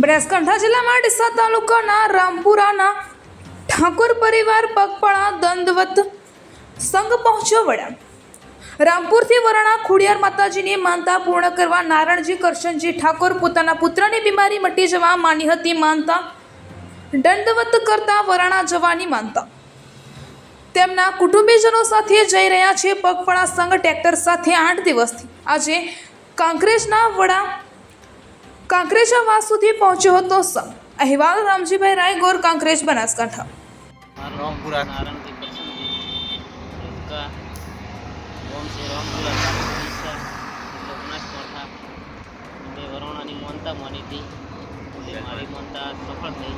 બનાસકાંઠા જિલ્લામાં ડીસા તાલુકાના રામપુરાના ઠાકોર પરિવાર પગપાળા દંદવત સંઘ પહોંચ્યો વડા. રામપુરથી વરાણા ખોડિયાર માતાજીની માનતા પૂર્ણ કરવા નારણજી, કરશનજી ઠાકોર પોતાના પુત્રની બીમારી મટી જવા માની હતી માનતા. દંડવત કરતા વરાણા જવાની માનતા. તેમના કુટુંબીજનો સાથે જઈ રહ્યા છે પગપાળા સંઘ ટ્રેક્ટર સાથે આઠ દિવસથી. આજે કાંકરેજના વડા કાંકરેજા વાસ સુધી પહોંચ્યો હતો સમ. અહેવાલ રામજીભાઈ રાયગોર કાંકરેજ બનાસકાંઠા. રામપુરા વરોણાની મનતા માની હતી. મારી મનતા સફળ થઈ.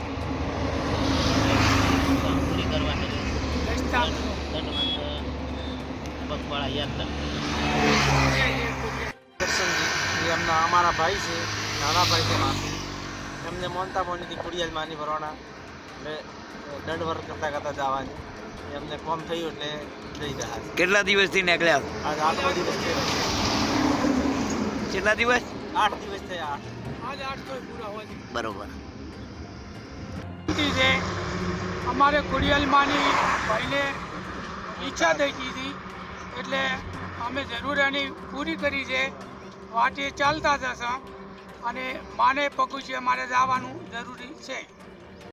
પૂરી કરવા દંડવંત યાદ કરતા એમના અમારા ભાઈ છે. નાના ભાઈ છે માસી એમને મોનતા મોનીથી કુડિયાલ માની ભરવાના. એટલે દંડ વર્ક કરતાં કરતાં જવાની. એમને કોમ થયું એટલે જઈ ગયા. છે કેટલા દિવસથી નીકળ્યા? આજ આઠમો દિવસ થયો કેટલા દિવસ? આઠ દિવસ થયા આઠ. તો પૂરા હોય બરોબર. છે અમારે કુડિયાલમાંની ભાઈને ઈચ્છા થઈ ગઈ હતી એટલે અમે જરૂર એની પૂરી કરી છે. વાટે ચાલતા જશે અને માને પગું છે મારે જવાનું જરૂરી છે.